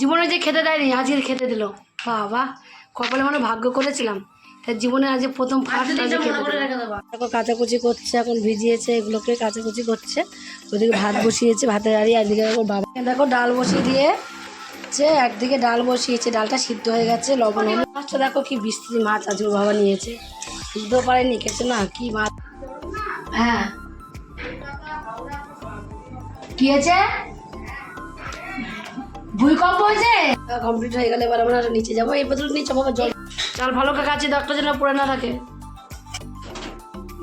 জীবনে যে খেতে দেয়নি আজকে খেতে দিল। বাবা কপালে মানে ভাগ্য করেছিলাম। তার জীবনে আজ প্রথম ফার্স্ট। দেখো কাচাকুচি করছে এখন ভিজিয়েছে এগুলোকে কাচাকুচি করছে। ওদিকে ভাত বসিয়েছে ভাতের আড়ি একদিকে বাবা। দেখো ডাল বসিয়ে দিয়ে যে একদিকে ডাল বসিয়েছে ডালটা সিদ্ধ হয়ে গেছে লবণ হলো মাছটা দেখো কি বৃষ্টি মাছ আজ বাবা নিয়েছে। বুঝতেও পারেনি খেছে না কি মাছ। হ্যাঁ। কি হয়েছে? ভূমিকম্প হয়েছে? কমপ্লিট হয়ে গেলে এবার আমরা নিচে যাব। এই বছর নিচে বাবা জল। জল ভালো করে কাছে দশটা যেন পড়ে না থাকে।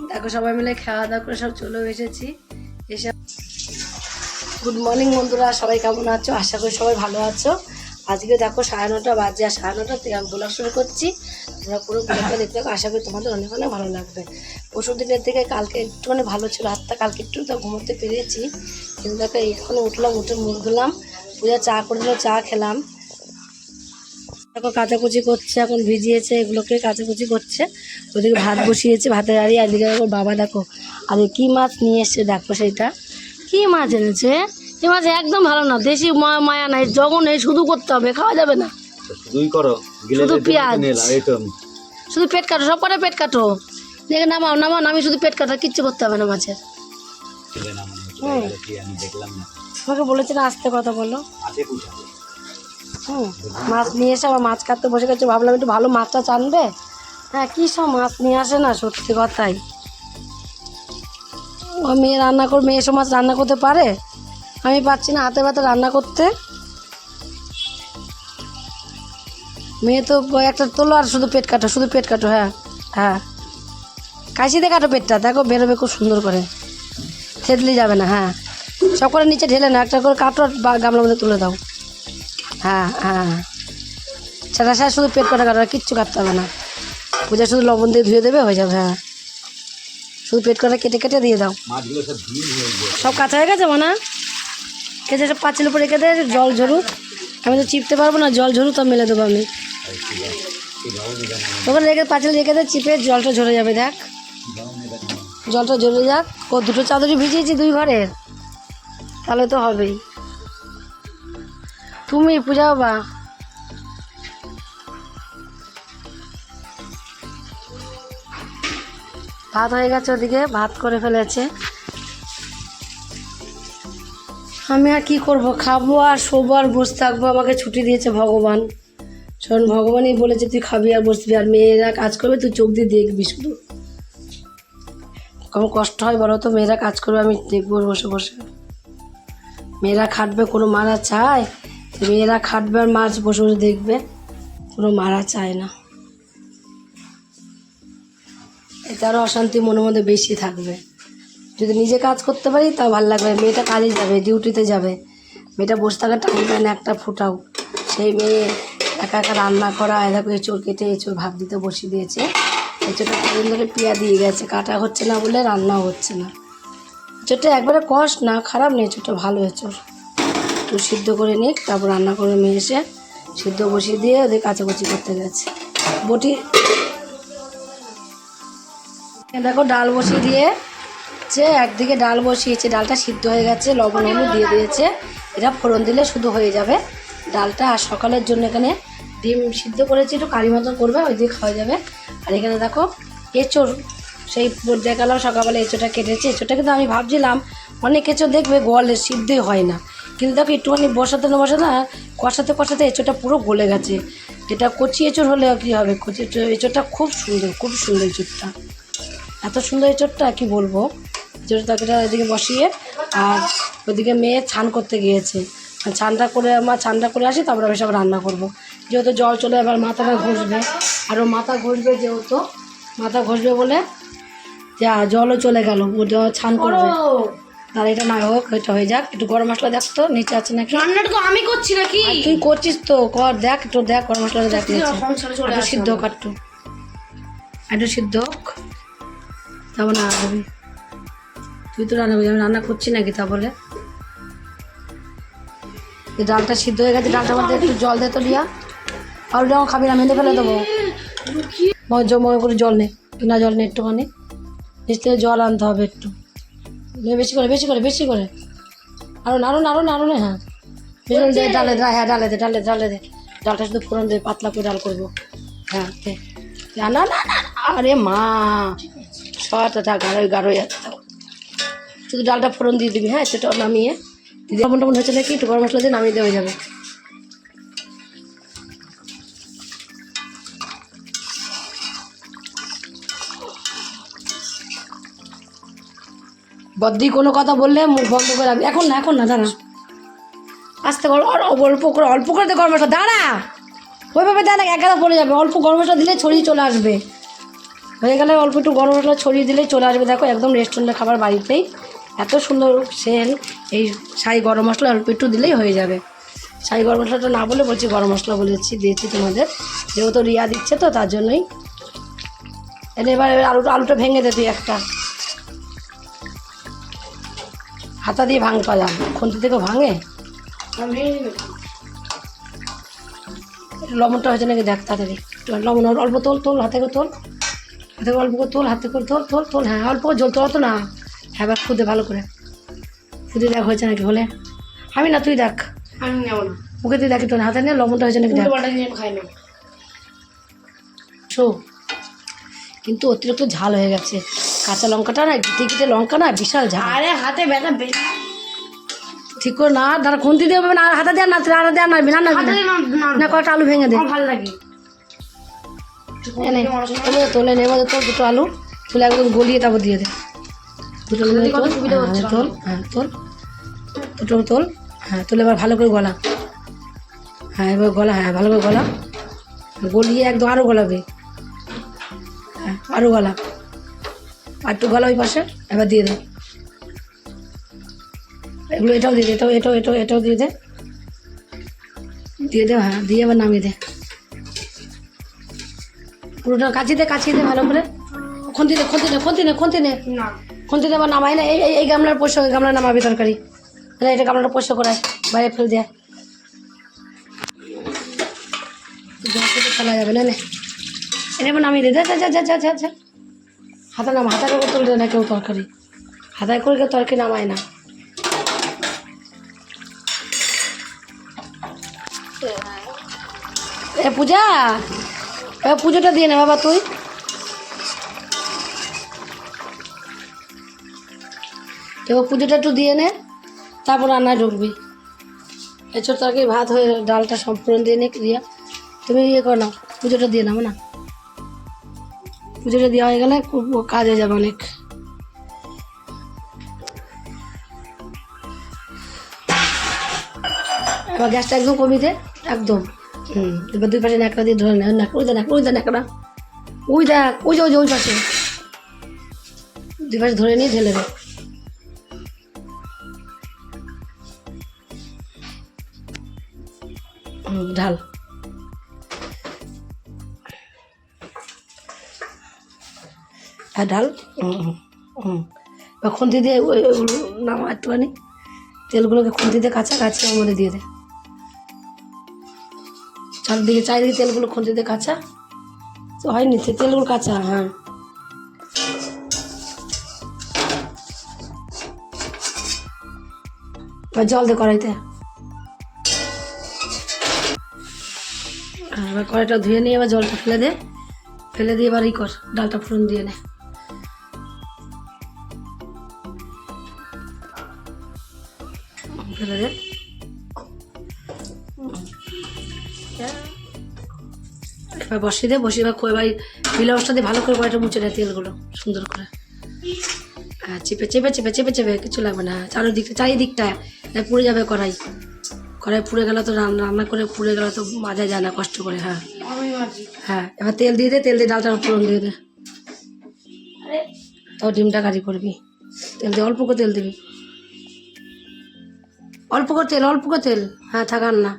দেখো সবাই মিলে খাওয়া দাওয়া করে সব চলে এসেছি। এসে গুড মর্নিং বন্ধুরা সবাই কেমন আছো? আশা করি সবাই ভালো আছো। আজকে দেখো সাড়ে নটা বাজে আর সাড়ে নটা থেকে আমি ব্লগ শুরু করছি। তোমরা পুরো ব্লগটা দেখতে থাকো আশা করি তোমাদের অনেক অনেক ভালো লাগবে। পরশু দিনের থেকে কালকে একটুখানি ভালো ছিল হাতটা কালকে একটু তো ঘুমোতে পেরেছি। কিন্তু দেখো এখানে উঠলাম উঠে মুখ ধুলাম। পূজা চা করে দিল চা খেলাম। দেখো কাচাকুচি করছে এখন ভিজিয়েছে এগুলোকে কাচাকুচি করছে। ওদিকে ভাত বসিয়েছে ভাতের আড়ি একদিকে দেখো বাবা দেখো আগে কি মাছ নিয়ে এসছে দেখো সেইটা। কি মাছ এনেছে? এই মাছ একদম ভালো না দেশি মায়া নাই জগন এই শুধু করতে হবে খাওয়া যাবে না। শুধু পেঁয়াজ। শুধু পেট কাটো সব কটা পেট কাটো। দেখে নামাও নামাও আমি শুধু পেট কাটো কিচ্ছু করতে হবে না মাছের। হুম। দেখলাম না। তোমাকে বলেছি না আসতে কথা বলো। হুম মাছ নিয়ে এসে আবার মাছ কাটতে বসে গেছে ভাবলাম একটু ভালো মাছটা চানবে। হ্যাঁ কী সব মাছ নিয়ে আসে না সত্যি কথাই। ও মেয়ে রান্না করে মেয়ে এসব মাছ রান্না করতে পারে? আমি পাচ্ছি না হাতে ভাতে রান্না করতে। মেয়ে তো একটা তোলো আর শুধু পেট কাটো শুধু পেট কাটো হ্যাঁ হ্যাঁ। কাশিতে কাটো পেটটা দেখো বেরোবে খুব সুন্দর করে। থেতলি যাবে না হ্যাঁ। সব করে নিচে ঢেলে না একটা করে কাটো বা- গামলার মধ্যে তুলে দাও। হ্যাঁ হ্যাঁ। সেটা স্যার শুধু পেট কাটা কাটা কিচ্ছু কাটতে হবে না। পূজা শুধু লবণ দিয়ে ধুয়ে দেবে হয়ে যাবে হ্যাঁ। শুধু পেট কাটা কেটে কেটে দিয়ে দাও। সব কাঁচা হয়ে গেছে মানা? কেটে সব পাঁচিল উপরে রেখে দে জল ঝরুক। আমি তো চিপতে পারব না জল ঝরুক তো মেলে দেবো আমি। ওখানে রেখে পাঁচিল রেখে দে চিপে জলটা ঝরে যাবে দেখ। জলটা ঝরে যাক। ও দুটো চাদরই ভিজিয়েছি দুই ঘরের। তাহলে তো হবেই। তুমি পূজা বাবা। ভাত হয়ে গেছে ওদিকে, ভাত করে ফেলেছে। আমি আর কি করব? খাব আর শোবো আর বসে থাকব, আমাকে ছুটি দিয়েছে ভগবান। শোন, ভগবানই বলেছে তুই খাবি আর বসবি, আর মেয়েরা কাজ করবে, তুই চোখ দিয়ে দেখবি শুধু। কম কষ্ট হয় বলো তো, মেয়েরা কাজ করবে, আমি দেখব বসে বসে। মেয়েরা খাটবে, কোনো মারা চায়? মেয়েরা খাটবে আর মাছ বসে বসে দেখবে, কোনো মারা চায় না। এতে আরও অশান্তি মনের মধ্যে বেশি থাকবে। যদি নিজে কাজ করতে পারি, তাও ভালো লাগবে। মেয়েটা কাজে যাবে, ডিউটিতে যাবে। মেয়েটা বসে থাকার টাইম পায় না, একটা ফুটাও। সেই মেয়ে একা একা রান্না করা এরকম এঁচড় কেটে এঁচড় ভাত দিতে বসিয়ে দিয়েছে। এঁচড়টা কদিন ধরে পিয়া দিয়ে গেছে, কাটা হচ্ছে না বলে রান্নাও হচ্ছে না। এঁচড়টা একবারে কষ্ট না, খারাপ নেই এঁচড়টা ভালো এঁচড় একটু সিদ্ধ করে নিক, তারপর রান্না করে নিয়ে এসে সিদ্ধ বসিয়ে দিয়ে ওদের কাচাকুচি করতে গেছে বটি দেখো, ডাল বসিয়ে দিয়ে যে একদিকে ডাল বসিয়েছে, ডালটা সিদ্ধ হয়ে গেছে, লবণ হলুদ দিয়ে দিয়েছে। এটা ফোড়ন দিলে শুধু হয়ে যাবে। ডালটা আর সকালের জন্য এখানে ডিম সিদ্ধ করেছি, একটু কারি মতন করবে, ওই দিয়ে খাওয়া যাবে। আর এখানে দেখো, এঁচোড় সেই দেখালাম সকালবেলা এঁচোটা কেটেছে। এঁচোটা কিন্তু আমি ভাবছিলাম, অনেক এঁচোড় দেখবে গলে সিদ্ধই হয় না। কিন্তু দেখো, একটুখানি বসাতে না বসাতে না, কষাতে কষাতে এঁচোটা পুরো গলে গেছে। এটা কচি এঁচোড় হলে কী হবে? কচি এঁচোড়টা খুব সুন্দর খুব সুন্দর এঁচোড়টা। এত সুন্দর এঁচোড়টা, কি বলব? এঁচোড় তরকারিটা ওইদিকে বসিয়ে, আর ওইদিকে মেয়ে ছান করতে গিয়েছে। ছানটা করে আমার ছানটা করে আসি, তারপরে আমি সব রান্না করব। যেহেতু জল চলে এবার মাথাটা ঘষবে। আরও মাথা ঘষবে যেহেতু, মাথা ঘষবে বলে যা জলও চলে গেল। ছান করবে। তাহলে এটা না হোক এটা হয়ে যাক। একটু গরম মশলা দেখ তো নিচে আছে নাকি? রান্নাটা তো আমি করছি নাকি? তুই করছিস তো কর দেখ একটু দেখ গরম মশলাটা দেখ একটু। সিদ্ধ হোক একটু। একটু সিদ্ধ হোক। তারপর না করবি তুই তো রান্না করবি আমি রান্না করছি নাকি তা বলে? এই ডালটা সিদ্ধ হয়ে গেছে ডালটার মধ্যে একটু জল দে তো লিয়া আর যখন খাবি না মেঁধে ফেলে দেবো। জল মগে করে জল নে। কিনা জল নে একটুখানি। নিচ থেকে জল আনতে হবে একটু। বেশি করে বেশি করে বেশি করে। আরও আরও আরও আরও না হ্যাঁ। বেসন দে ডালে দে হ্যাঁ ডালে দে, ডালে ডালে দে। ডালটা শুধু ফোড়ন দে পাতলা করে ডাল করব। হ্যাঁ না না না আরে মা সবটা গাঢ় গাঢ় যাচ্ছে তো। শুধু ডালটা ফোড়ন দিয়ে দিবি হ্যাঁ সেটা নামিয়ে। দিদি টবণ হয়েছে নাকি? একটু গরম মশলা দিয়ে নামিয়ে দেওয়া যাবে। বদ্দি কোনো কথা বললে মুখ বন্ধ করে রাখবি। এখন না এখন না, দাঁড়া। আস্তে কর অল- অল্প করে অল্প করে দে গরম মশলা দাঁড়া! ওইভাবে দাঁড়া একা পড়ে যাবে। অল্প গরম মশলা দিলে ছড়িয়ে চলে আসবে। হয়ে গেলে অল্প একটু গরম মশলা ছড়িয়ে দিলেই চলে আসবে। দেখো, একদম রেস্টুরেন্টের খাবার বাড়িতেই। এত সুন্দর সেল এই সাই গরম মশলা অল্প একটু দিলেই হয়ে যাবে। সাই গরম মশলাটা না বলে বলছি গরম মশলা বলেছি দিয়েছি তোমাদের। যেহেতু রিয়া দিচ্ছে তো, তার জন্যই। এবার এবার আলুটা আলুটা ভেঙে দে তুই একটা। হাতা দিয়ে ভাঙ পালা খুন্তি থেকে ভাঙে? লবণটা হয়েছে নাকি? দেখ তাড়াতাড়ি। লবণ অল্প তোল তোল হাতে করে তোল। হাতে করে অল্প করে তোল হাতে করে তোল তোল তোল। হ্যাঁ অল্প করে জল তোলা তো না। হ্যাঁ এবার খুদে ভালো করে। খুদে দেখ হয়েছে নাকি হলে। আমি না তুই দেখ। আমি নেব না। ওকে তুই দেখি তোর হাতে নিয়ে লবণটা হয়েছে নাকি দেখ। খাই না। শো। কিন্তু অতিরিক্ত ঝাল হয়ে গেছে। কাঁচা লঙ্কাটা না গিটে গিটে লঙ্কা না বিশাল ঝাল। আরে হাতে ব্যথা ঠিক করে না দাঁড়া খুন্তি দিয়ে না হাতে দেওয়া না হাতে দেওয়া না না না। কয়টা আলু ভেঙে দে। ভালো লাগে। তোলে তোলে নেব তোর দুটো আলু। তুলে একদম গলিয়ে তারপর দিয়ে দে। দুটো আলু তোল হ্যাঁ, তোল হ্যাঁ তোল। দুটো তোল হ্যাঁ তুলে এবার ভালো করে গলা। হ্যাঁ এবার গলা হ্যাঁ ভালো করে গলা। গলিয়ে একদম আরও গলাবে। আরও গলা। আর একটু গলা ওই পাশে এবার দিয়ে দে। এগুলো এটাও দিয়ে দে এটাও এটাও এটাও এটাও দিয়ে দে। দিয়ে দে হ্যাঁ দিয়ে এবার নামিয়ে দে। পুরোটা কাচিয়ে দে কাচিয়ে দে ভালো করে। খুন্তি দে খুন্তি নে খুন্তি নে খুন্তি নে না। খুন্তি দে আবার নামাই না। এই এই- গামলার পোষ্য গামলা নামাবি তরকারি। না এটা গামলাটা পোষ্য করায় বাইরে ফেল দেয়। ফেলা যাবে না নে। এবার নামিয়ে দে, যা যা যা যা যা হাতা নাম, হাতা করে তুলবে না কেউ তরকারি। হাতায় করে কেউ তরকারি নামায় না। এ পূজা, এ পুজোটা দিয়ে নে বাবা তুই। এবার পুজোটা একটু দিয়ে নে, তারপর রান্নায় ঢুকবি। এছাড়া তরকারি ভাত হয়ে, ডালটা সম্পূর্ণ দিয়ে নে ক্রিয়া তুমি ইয়ে করো না পুজোটা দিয়ে নাও, না? পুজোটা দেওয়া হয়ে গেলে কাজ হয়ে যাবে অনেক। এবার গ্যাসটা একদম কমিয়ে দে, একদম। হুম, এবার দুই পাশে ন্যাকড়া দিয়ে ধরে নেয় ওই দেখ ওই দেখ, ন্যাকড়া। ওই দেখ, ওই যে ওই যে, ওই পাশে। দুই পাশে ধরে নিয়ে ঢেলে দে। ঢাল। হ্যাঁ ঢাল হুম হুম, হুম এবার খুন্তি দিয়ে ওই- নামা একটুখানি তেলগুলোকে খুন্তি দিয়ে কাঁচা কাঁচা মধ্যে দিয়ে দে। চারদিকে চারিদিকে তেলগুলো খুন্তি দিয়ে কাঁচা। তো হয়নি সে তেলগুলো কাঁচা হ্যাঁ। জল দে কড়াইতে। আর এবার কড়াইটা ধুয়ে নিয়ে এবার জলটা ফেলে দে। ফেলে দিয়ে এবার ই কর ডালটা ফোড়ন দিয়ে নে। এবার বসিয়ে দে বসিয়ে এবার এবার বিলাসটা দিয়ে ভালো করে কড়াইটা মুছে নেয় তেলগুলো সুন্দর করে। হ্যাঁ চেপে চেপে চেপে চেপে চেপে কিছু লাগবে না। চারিদিকটা চারিদিকটা পুড়ে যাবে কড়াই। কড়াই পুড়ে গেলে তো রান্না রান্না করে পুড়ে গেলে তো মাজা যায় না কষ্ট করে হ্যাঁ। হ্যাঁ এবার তেল দিয়ে দে তেল দিয়ে ডালটা ফোড়ন দিয়ে দে। তাও ডিমটা কারি করবি। তেল দিয়ে অল্প করে তেল দিবি। অল্প করে তেল অল্প করে তেল। হ্যাঁ থাকার না।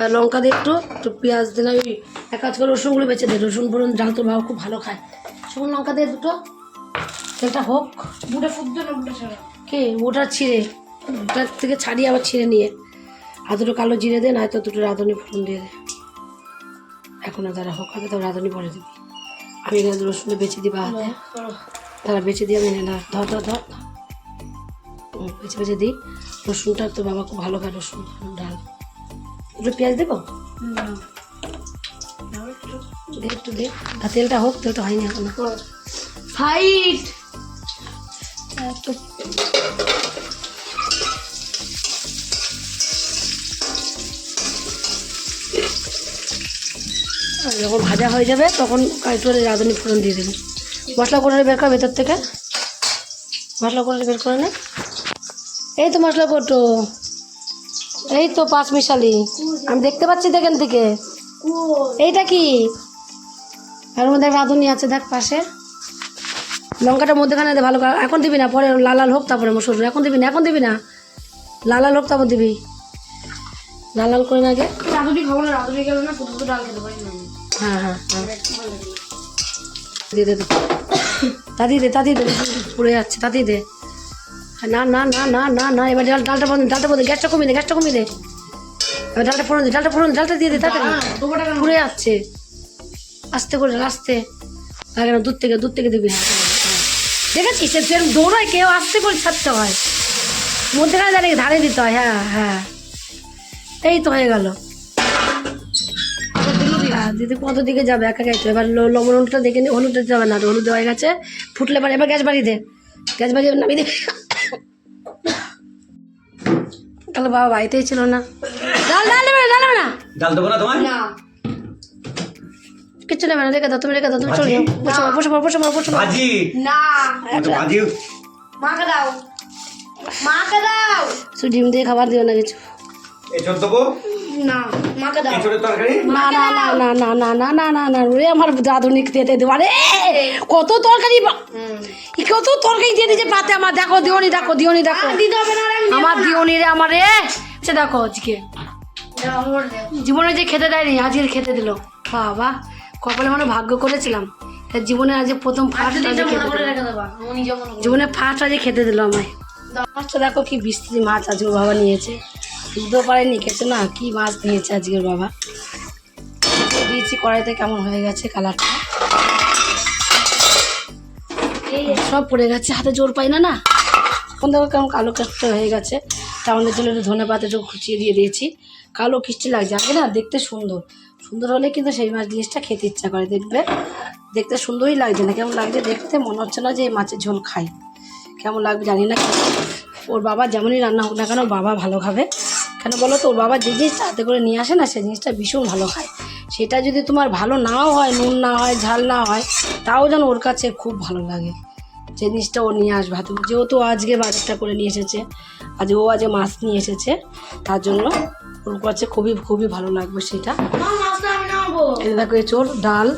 আর লঙ্কা দিয়ে একটু একটু পেঁয়াজ দিলে ওই এক কাজ করে রসুনগুলো বেঁচে দে। রসুন ফোড়ন ডাল তোর বাবা খুব ভালো খায়। শুকনো লঙ্কা দিয়ে দুটো। তেলটা হোক। বুড়ে ছাড়া। কে? ওটা ছিঁড়ে। ওটার থেকে ছাড়িয়ে আবার ছিঁড়ে নিয়ে। আর দুটো কালো জিরে দে নয়তো দুটো রাঁধুনি ফোড়ন দিয়ে দে। এখন আর তারা হোক আগে তো রাঁধুনি পরে দিবি। আমি এখানে রসুনটা বেছে দিবা। হাতে তারা বেছে দিয়ে আমি না ধর ধর ধর বেছে বেছে দিই। রসুনটা তো বাবা খুব ভালো খায় রসুন ডাল। একটু পেঁয়াজ দেবো? দে একটু দে। আর তেলটা হোক তেলটা হয়নি এখন। ফাইট আর যখন ভাজা হয়ে যাবে তখন একটু রাঁধুনি ফোড়ন দিয়ে দেবে। মশলা করে বের কর ভেতর থেকে। মশলা করে বের করে নে। এই তো মশলা কোটো। এই তো পাঁচ মিশালি। আমি দেখতে পাচ্ছি তো এখান থেকে এইটা কি? আর মধ্যে রাঁধুনি আছে দেখ পাশে। লঙ্কাটা মধ্যেখানে দে ভালো এখন দিবি না পরে লাল লাল হোক তারপরে মসুর এখন দিবি না এখন দিবি না। লাল লাল হোক তারপর দিবি। লাল লাল করে না আগে। রাধুনি খাব না রাধুনি গেলে না ফুটবল ডাল খেতে পারি না হ্যাঁ হ্যাঁ হ্যাঁ। দিয়ে দে তাদি দে। তাদি দে পুড়ে যাচ্ছে তাদি দে। না না না না না না এবার ডাল ডালটা বন্ধ ডালটা বন্ধ গ্যাসটা কমিয়ে দে গ্যাসটা কমিয়ে দে। এবার ডালটা ফোড়ন দে ডালটা ফোড়ন ডালটা দিয়ে দে তাড়াতাড়ি। পুড়ে যাচ্ছে আস্তে করে আস্তে। লাগে না দূর থেকে দূর থেকে দিবি হ্যাঁ, হ্যাঁ, হ্যাঁ। দেখেছিস? সে যেরকম দৌড়ায় কেউ আস্তে করে ছাড়তে হয়। মধ্যেখানে দাঁড়িয়ে ধারে দিতে হয় হ্যাঁ হ্যাঁ। এই তো হয়ে গেল। দিদি কত দিকে যাবে একা গাইতে এবার ল- লবণ হলুদটা দেখে নি হলুদটা যাবে না হলুদ হয়ে গেছে। ফুটলে পরে এবার গ্যাস বাড়িয়ে দে। গ্যাস বাড়িয়ে নামিয়ে দে। তাহলে বাবা বাড়িতেই ছিল না। ডাল ডাল নেবে না ডাল নেবে না? ডাল দেবো না তোমার না। কিচ্ছু নেবে না রেখে দাও তুমি রেখে দাও তুমি চলে। যাও বসে পড়ো বসে পড়ো বসে পড়ো বসে ভাজি না ভাজি মাকে দাও। মাকে দাও। শুধু ডিম দিয়ে খাবার দিও না কিছু। এসব দেবো? না মাকে দাও। এসবের তরকারি? না না না না না না না না না না রে আমার দাদুনিক দিতে দেবো আরে কত তরকারি কত তরকারি দিয়ে দিয়েছে পাতে আমার দেখো দিওনি দেখো দিওনি দেখো। আমার দিওনি রে আমার রে সে দেখো আজকে। জীবনে যে খেতে দেয়নি আজকে খেতে দিল। বাবা কপালে মানে ভাগ্য করেছিলাম। তা জীবনে আজ প্রথম ফার্স্ট আজকে খেতে জীবনে ফার্স্ট আজকে খেতে দিল আমায়। মাছটা দেখো কি বিস্তৃতি মাছ আজকে বাবা নিয়েছে। বুঝতেও পারেনি খেছে না? কি মাছ নিয়েছে আজকের বাবা? দিয়েছি, কড়াইতে কেমন হয়ে গেছে কালারটা? এই সব পড়ে গেছে, হাতে জোর পাই না না? এখন দেখো কেমন কালো কাস্ট হয়ে গেছে। তা আমাদের জন্য একটু ধনে পাতা একটু খুচিয়ে দিয়ে দিয়েছি। কালো কিস্টি লাগছে, আগে না দেখতে সুন্দর। সুন্দর হলে কিন্তু সেই মাছ জিনিসটা খেতে ইচ্ছা করে, দেখবে? দেখতে সুন্দরই লাগছে না, কেমন লাগছে দেখতে? মনে হচ্ছে না যে এই মাছের ঝোল খাই। কেমন লাগবে জানি না। ওর বাবা যেমনই রান্না হোক না কেন, বাবা ভালো খাবে। কেন বলো তো? ওর বাবা যে জিনিসটা হাতে করে নিয়ে আসে না সেই জিনিসটা ভীষণ ভালো খায়। সেটা যদি তোমার ভালো নাও হয় নুন না হয় ঝাল না হয় তাও যেন ওর কাছে খুব ভালো লাগে। যে জিনিসটা ও নিয়ে আসবে। হাতে যেহেতু আজকে বাজারটা করে নিয়ে এসেছে আজ ও আজকে মাছ নিয়ে এসেছে তার জন্য ওর কাছে খুবই খুবই ভালো লাগবে সেটা। এই দেখো এঁচোড় ডাল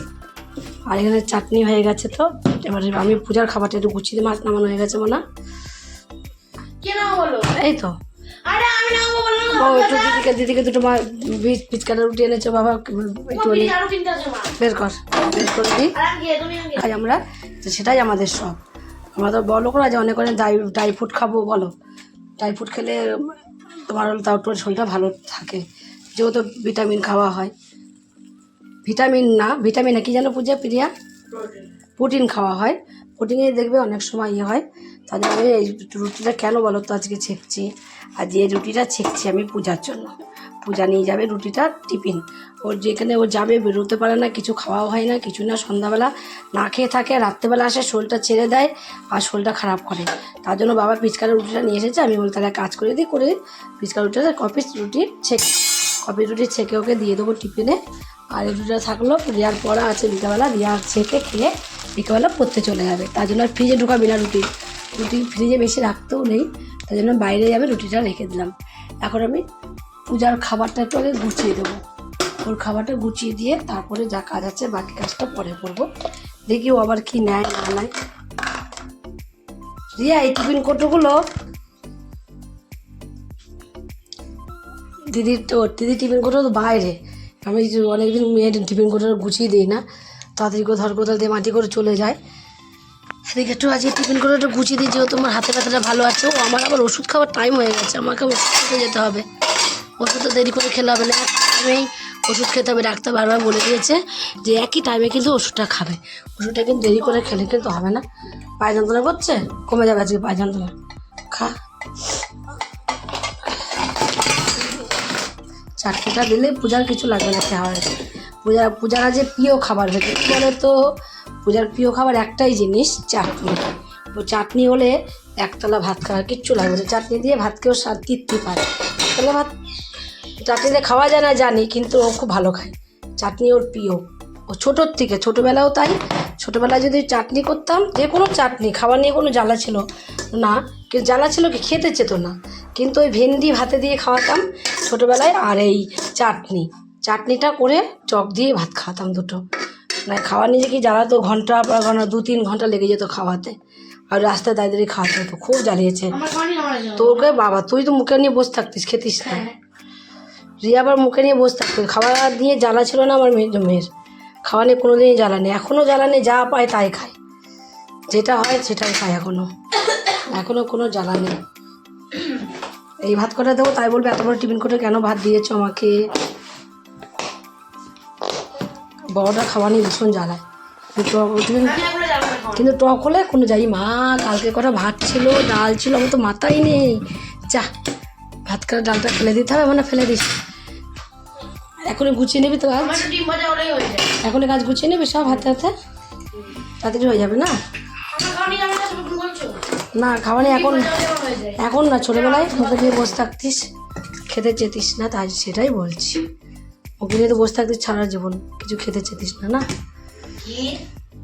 আর এখানে চাটনি হয়ে গেছে তো। এবারে আমি পূজার খাবারটা একটু গুছিয়ে মাছ নামানো হয়ে গেছে মনে। বলো এই তো। ও একটু দিদিকে দিদিকে দুটো মা বীজ পিচকাটা রুটি এনেছো বাবা একটু বের কর করে দিই খাই আমরা। সেটাই আমাদের সব আমরা তো বলো করা যে অনেক অনেক ড্রাই ড্রাই ফ্রুট খাব বলো। ড্রাই ফ্রুট খেলে তোমার তাও একটু শরীরটা ভালো থাকে। যেহেতু ভিটামিন খাওয়া হয়। ভিটামিন না ভিটামিন কি যেন পূজা প্রিয়া? প্রোটিন খাওয়া হয়। প্রোটিনে দেখবে অনেক সময় ইয়ে হয়। তাহলে আমি এই রুটিটা কেন বলো তো আজকে ছেঁকছি? আর যে রুটিটা ছেঁকছি আমি পূজার জন্য। পূজা নিয়ে যাবে রুটিটা টিফিন। ওর যেখানে ও যাবে, বেরোতে পারে না, কিছু খাওয়াও হয় না, কিছু না সন্ধ্যাবেলা। না খেয়ে থাকে, রাত্রেবেলা আসে, শোলটা ছেড়ে দেয় আর শোলটা খারাপ করে। তার জন্য বাবা পিচকারের রুটিটা নিয়ে এসেছে। আমি বলি, তাহলে কাজ করে দিই করে দিই পিচকার রুটিটা কপি রুটি ছেঁকে রুটি ছেঁকে ওকে দিয়ে দেবো টিফিনে। আর এই রুটিটা থাকল রিয়ার পড়া আছে বিকালবেলা রিয়া ছেঁকে খেয়ে বিকালবেলা পড়তে চলে যাবে। তার জন্য ফ্রিজে ঢুকাবি না রুটি। রুটি ফ্রিজে বেশি রাখতেও নেই, তার জন্য বাইরে যাবে রুটিটা রেখে দিলাম। এখন আমি পূজার খাবারটা একটু আগে গুছিয়ে দেবো। ওর খাবারটা গুছিয়ে দিয়ে তারপরে যা কাজ আছে বাকি কাজটা পরে করব। দেখি ও আবার কি নেয় না নেয়। রিয়া, এই টিফিন কোটোগুলো দিদির তো দিদি টিফিন কোটো তো বাইরে। আমি অনেকদিন মেয়ের টিফিন কোটো গুছিয়ে দিই না। তাড়াতাড়ি কোথাও কোথাও দিয়ে মাটি করে চলে যায়। এদিকে একটু আজকে টিফিন করে একটু গুছিয়ে দিই, যেহেতু আমার হাতে ব্যথাটা ভালো আছে। ও, আমার আবার ওষুধ খাওয়ার টাইম হয়ে গেছে, আমাকে ওষুধ খেতে যেতে হবে। ওষুধ তো দেরি করে খেলে হবে না। এক টাইমেই ওষুধ খেতে হবে, ডাক্তার বারবার বলে দিয়েছে যে একই টাইমে কিন্তু ওষুধটা খাবে। ওষুধটা কিন্তু দেরি করে খেলে কিন্তু হবে না। পায়ে যন্ত্রণা করছে? কমে যাবে আজকে পায়ে যন্ত্রণা খা। চাটনিটা দিলে পূজার কিছু লাগবে না খাওয়ার। পূজা, পূজারা যে প্রিয় খাবার হয়েছে। কী বলে তো পূজার প্রিয় খাবার একটাই জিনিস, চাটনি। চাটনি হলে একতলা ভাত খাওয়ার কিচ্ছু লাগবে চাটনি দিয়ে ভাত খেয়েও স্বাদ তৃপ্তি পায়। একতলা ভাত চাটনি দিয়ে খাওয়া যায় না, জানি, কিন্তু ও খুব ভালো খায়। চাটনি ওর প্রিয়। ও ছোটোর থেকে, ছোটোবেলাও তাই। ছোটোবেলায় যদি চাটনি করতাম যে কোনো চাটনি খাওয়া নিয়ে কোনো জ্বালা ছিল না কিন্তু জ্বালা ছিল কি খেতে চেত না। কিন্তু ওই ভেন্ডি ভাতে দিয়ে খাওয়াতাম ছোটোবেলায় আর এই চাটনি। চাটনিটা করে চক দিয়ে ভাত খাওয়াতাম দুটো। মানে খাওয়া নিয়ে যে কি জ্বালাতো ঘণ্টা পর ঘণ্টা দু তিন ঘণ্টা লেগে যেত খাওয়াতে। আর রাস্তায় দাঁড়িয়ে দাঁড়িয়ে খাওয়াতে হতো খুব জ্বালিয়েছে। তোকে বাবা তুই তো মুখে নিয়ে বসে থাকতিস খেতিস না। রিয়া আবার মুখে নিয়ে বসে থাকতো। খাওয়া দিয়ে জ্বালা ছিল না আমার মেয়ে মেয়ের। খাওয়া নিয়ে কোনো দিনই জ্বালা নেই। এখনও জ্বালা নেই যা পায় তাই খায়। যেটা হয় সেটাই খায় এখনও এখনও কোনো জ্বালা নেই। এই ভাত কটা দেবো তাই বলবে এত বড় টিফিন করে কেন ভাত দিয়েছ আমাকে? বড়টা খাওয়া নিয়ে ভীষণ জ্বালায়। কিন্তু টিফিন। কিন্তু টক হলে কোনো যাই। মা কালকে কটা ভাত ছিল ডাল ছিল আমার তো মাথাই নেই। যা ভাত করে ডালটা ফেলে দিতে হবে মানে ফেলে দিস। এখনই গুছিয়ে নিবি তো কাজ এখনই কাজ গুছিয়ে নিবি সব হাতে হাতে? তাড়াতাড়ি হয়ে যাবে না? না খাওয়ানি এখন এখন না ছোটোবেলায় মুখে দিয়ে বসে থাকতিস খেতে চেতিস না তাই সেটাই বলছি। মুখে দিয়ে তো বসে থাকতিস সারা জীবন কিছু খেতে চেতিস না না?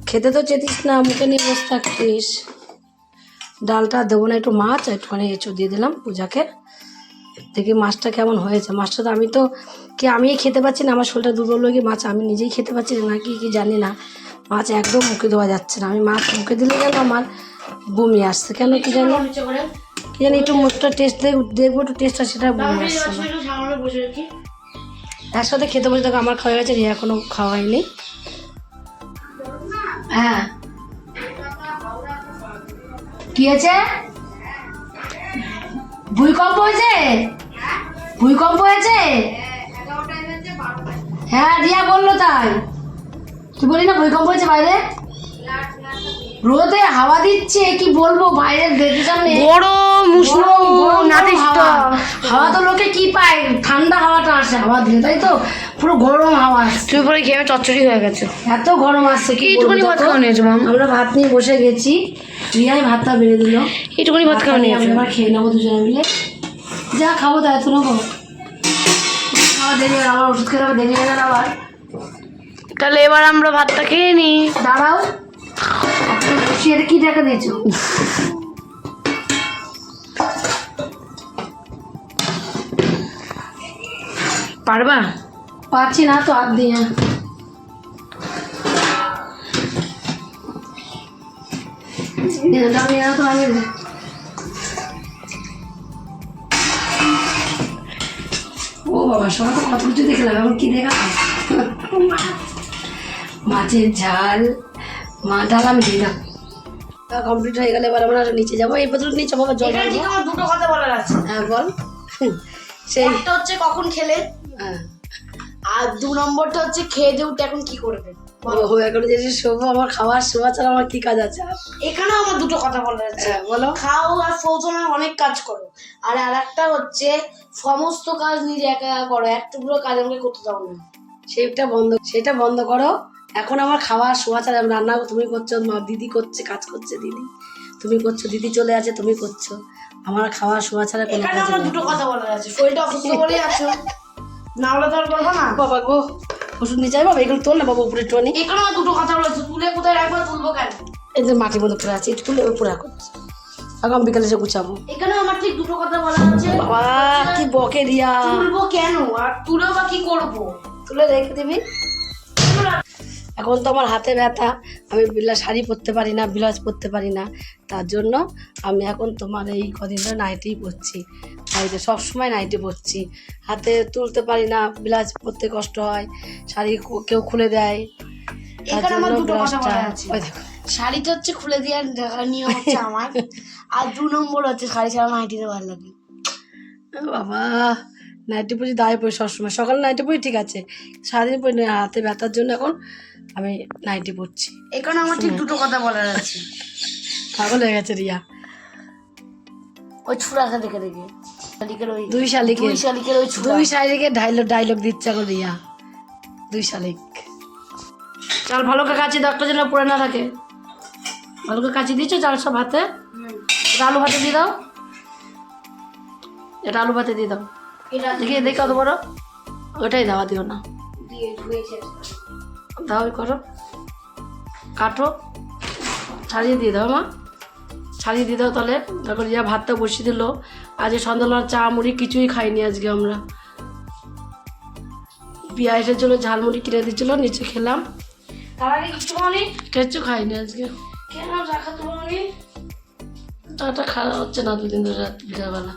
খেতে তো চেতিস না মুখে নিয়ে বসে থাকতিস। ডালটা দেবো না একটু মাছ একটুখানি এঁচো দিয়ে দিলাম পূজাকে। দেখি মাছটা কেমন হয়েছে। মাছটা তো আমি তো কি আমি খেতে পাচ্ছি না আমার শরীরটা দুর্বল হয়ে গিয়ে মাছ আমি নিজেই খেতে পাচ্ছি না কি কি জানি না। মাছ একদম মুখে দেওয়া যাচ্ছে না আমি মাছ মুখে দিলে যেন আমার বমি আসছে? কেন কি জানি? কি জানি একটু মুখটা টেস্ট দেখব একটু টেস্টটা সেটা বমি আসছে সামনে একসাথে খেতে বসে দেখো আমার খাওয়া গেছে রিয়া এখনও হয়নি। হ্যাঁ। কি আছে ভূমিকম্প হয়েছে? ভূমিকম্প হয়েছে? হ্যাঁ রিয়া বলল তাই। তুই বলি না ভূমিকম্প হয়েছে বাইরে? রোদে হাওয়া দিচ্ছে কি বলব বাইরে গেটের সামনে। গরম উষ্ণ গরম হাওয়া। তো লোকে কি পায়? ঠান্ডা হাওয়াটা আসে হাওয়া দিলে তাই তো? পুরো গরম হাওয়া আসছে। তুমি পরে খেয়ে চচ্চড়ি হয়ে গেছে। এত গরম আসছে কি এইটুকুনি ভাত? খাওয়া নিয়েছো মাম। আমরা ভাত নিয়ে বসে গেছি। রিয়াই ভাতটা বেড়ে দিল। এইটুকুনি ভাত খাওয়া আমি নিয়েছো। এবার খেয়ে নেব দুজনে মিলে। যা খাব তাই এত নেব। দেরি ওষুধ খেতে হবে দেরি হয়ে গেল আবার। তাহলে এবার আমরা ভাতটা খেয়ে নিই দাঁড়াও। রে, কি টাকা দিয়েছ? পারবা? পাচ্ছি না তো হাত দিয়ে। তো আমি বাবা সবাই তো কত কিছু দেখলাম এখন কি দেখা? মাছের ঝাল মা ডাল আমি দিলাম কমপ্লিট হয়ে গেলে এবার আমরা নিচে যাব। এই বছর নিচে বাবা জল আমার দুটো কথা বলার আছে। হ্যাঁ বল। সেই একটা হচ্ছে কখন খেলে হ্যাঁ। আর দু নম্বরটা হচ্ছে খেয়ে দিয়ে উঠে এখন কি করবে? যে শোবো আমার খাওয়ার ছাড়া আমার কি কাজ আছে? এখানেও আমার দুটো কথা বলার আছে। হ্যাঁ, বলো। খাও আর অনেক কাজ করো। আর আর একটা হচ্ছে সমস্ত কাজ নিজে একা একা করো। একটুকুলো কাজ আমাকে করতে দাও না। সেটা বন্ধ সেটা বন্ধ করো। এখন আমার খাওয়ার শোয়া ছাড়া রান্না তুমি করছ মা দিদি করছে কাজ করছে দিদি। তুমি করছ দিদি চলে আছে তুমি করছ। আমার খাওয়া শোয়া ছাড়া কোনো কাজ দুটো কথা বলার আছে। শরীরটা অসুস্থ বলেই আছো। না হলে তো আর করব না। বাবা গো। ওষুধ নিয়ে যাই বাবা এগুলো তোল না বাবা উপরে একটু এখানে দুটো কথা বলেছে তুলে কোথায় রাখব তুলবো কেন? এই যে মাটির মধ্যে পড়ে আছে একটু তুলে উপরে রাখো। আগাম বিকালে এসে গুছাবো। এখানে আমার ঠিক দুটো কথা বলার আছে। বাবা কি বকে দিয়া তুলবো কেন? আর তুলেও বা কি করব? তুলে রেখে দিবি। এখন তো আমার হাতে ব্যথা আমি বিলা শাড়ি পরতে পারি না ব্লাউজ পরতে পারি না। তার জন্য আমি এখন তোমার এই কদিন ধরে নাইটিই পরছি। নাইটে সবসময় নাইটি পরছি হাতে তুলতে পারি না ব্লাউজ পরতে কষ্ট হয় শাড়ি কেউ খুলে দেয়। এখানে আমার দুটো কথা ব্লাউজটা আছে। শাড়িটা হচ্ছে খুলে দেওয়ার নিয়ম হচ্ছে আমার। আর দু নম্বর হচ্ছে শাড়ি ছাড়া নাইটিতে ভালো লাগে। বাবা নাইটি পরি দায় পরি সবসময়। সকালে নাইটি পরি ঠিক আছে। সারাদিন পরি হাতে ব্যথার জন্য এখন আমি নাইটি পরছি। এখানে আমার ঠিক দুটো কথা বলার আছে। পাগল হয়ে গেছে রিয়া। ওই ছুড়াটা দেখে দেখে। দুই শালিকে দুই শালিকের ওই দুই শালিকে ডায়লগ ডায়লগ দিচ্ছে এখন রিয়া দুই শালিক। চাল ভালো করে কাচি দাগটা যেন পড়ে না থাকে। ভালো করে কাচি দিচ্ছ চাল সব হাতে? আলু ভাতে দিয়ে দাও। এটা আলু ভাতে দিয়ে দাও। দেখি দেখি কত বড়। ওটাই দাও আর দিও না দাও করো। কাটো। ছাড়িয়ে দিয়ে দাও মা। ছাড়িয়ে দিয়ে দাও তাহলে। তারপর ইয়া ভাতটা বসিয়ে দিল। আজ সন্ধ্যাবেলা চা মুড়ি কিছুই খাইনি আজকে আমরা। পিঁয়াজের জন্য ঝালমুড়ি কিনে দিচ্ছিল নিচে খেলাম। তার আগে কিছু কিচ্ছু খাইনি আজকে। কেন? মানে চাটা খাওয়া হচ্ছে না দুদিন ধরে রাত বিকালবেলা।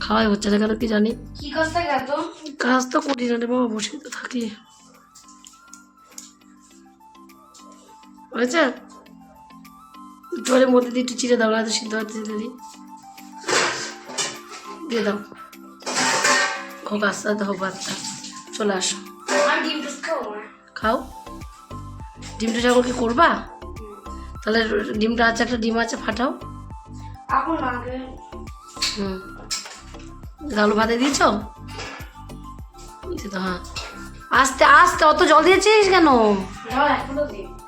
খাওয়াই হচ্ছে না কেন কি জানি। কি কাজ থাকে এত কাজ তো করি না রে বাবা বসে তো থাকি। হয়েছে? জলের মধ্যে দিয়ে একটু চিড়ে দাও না তো সিদ্ধ হতে দিতে দিই দিয়ে দাও। আস্তে আস্তে হোক ভাতটা চলে আসো। ডিম টোস্ট খাও। ডিমটা যখন কি করবা? তাহলে ডিমটা আছে একটা ডিম আছে ফাটাও। হুম। আলু ভাতে দিয়েছ? তো হ্যাঁ। আস্তে আস্তে অত জল দিয়েছিস কেন?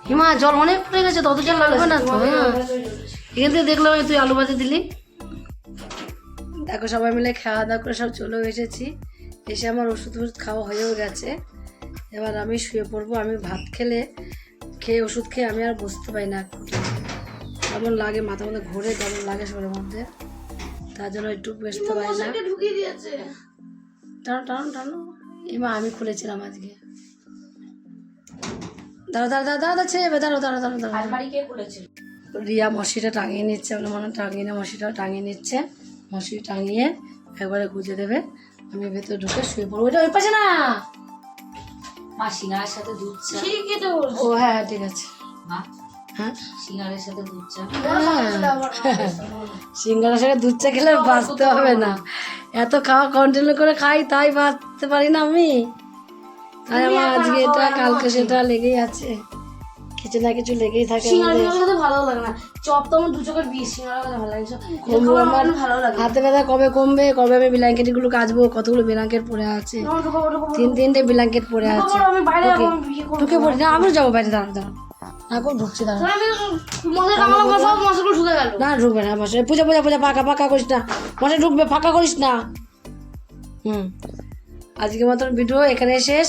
হিমা জল অনেক পড়ে গেছে তত জল লাগবে না তো হ্যাঁ। এখান থেকে দেখলাম তুই আলু ভাতে দিলি। দেখো সবাই মিলে খাওয়া দাওয়া করে সব চলেও এসেছি। এসে আমার ওষুধ ওষুধ খাওয়া হয়েও গেছে। এবার আমি শুয়ে পড়ব আমি ভাত খেলে খেয়ে ওষুধ খেয়ে আমি আর বুঝতে পারি না। কেমন লাগে মাথা মধ্যে ঘুরে কেমন লাগে শরীরের মধ্যে? তার জন্য একটু বসতে পারি না। টানো টানো টানো। এমা আমি খুলেছিলাম আজকে। দাঁড়া দাঁড়া দাঁড়া দাঁড়া ছেড়ে দাঁড়ো দাঁড়া দাঁড়া দাঁড়া রিয়া মশিটা টাঙিয়ে নিচ্ছে মনে হয় টাঙিয়ে না মশিটাও টাঙিয়ে নিচ্ছে। মশি টাঙিয়ে একবারে গুজে দেবে। আমি ভেতরে ঢুকে শুয়ে পড়ব। ওইটা ওই পাশে না! মা সিঙ্গারের সাথে দুধ চা। ঠিকই তো ও হ্যাঁ ঠিক আছে। মা? হ্যাঁ? সিঙ্গারের সাথে দুধ চা। সিঙ্গারা সাথে দুধ চা খেলে বাঁচতে হবে না। এত খাওয়া কন্টিনিউ করে খাই তাই বাঁচতে পারি না আমি। তাই আমার আজকে এটা কালকে সেটা লেগেই আছে। কিছু না কিছু লেগেই থাকে সিঙ্গারা ভালো লাগে না। চপ তো আমার দু চোখের বিষ সিঙ্গারা ভালো লাগে আমার ভালো লাগে হাতে ব্যথা কবে কমবে কবে আমি ব্ল্যাঙ্কেটগুলো কাচবো কতগুলো ব্ল্যাঙ্কেট পরে আছে? তিন তিনটে ব্ল্যাঙ্কেট পরে আছে। ঢুকে পড়ি না আমিও যাব বাইরে দাঁড়া দাঁড়া। না করে ঢুকছি দাঁড়া। আমি মশলা কামড়া মশলা মশলাগুলো ঢুকে গেল। না ঢুকবে না পূজা পূজা পূজা করিস না। ঢুকবে ফাঁকা করিস না। হুম। আজকে মতন ভিডিও এখানে শেষ।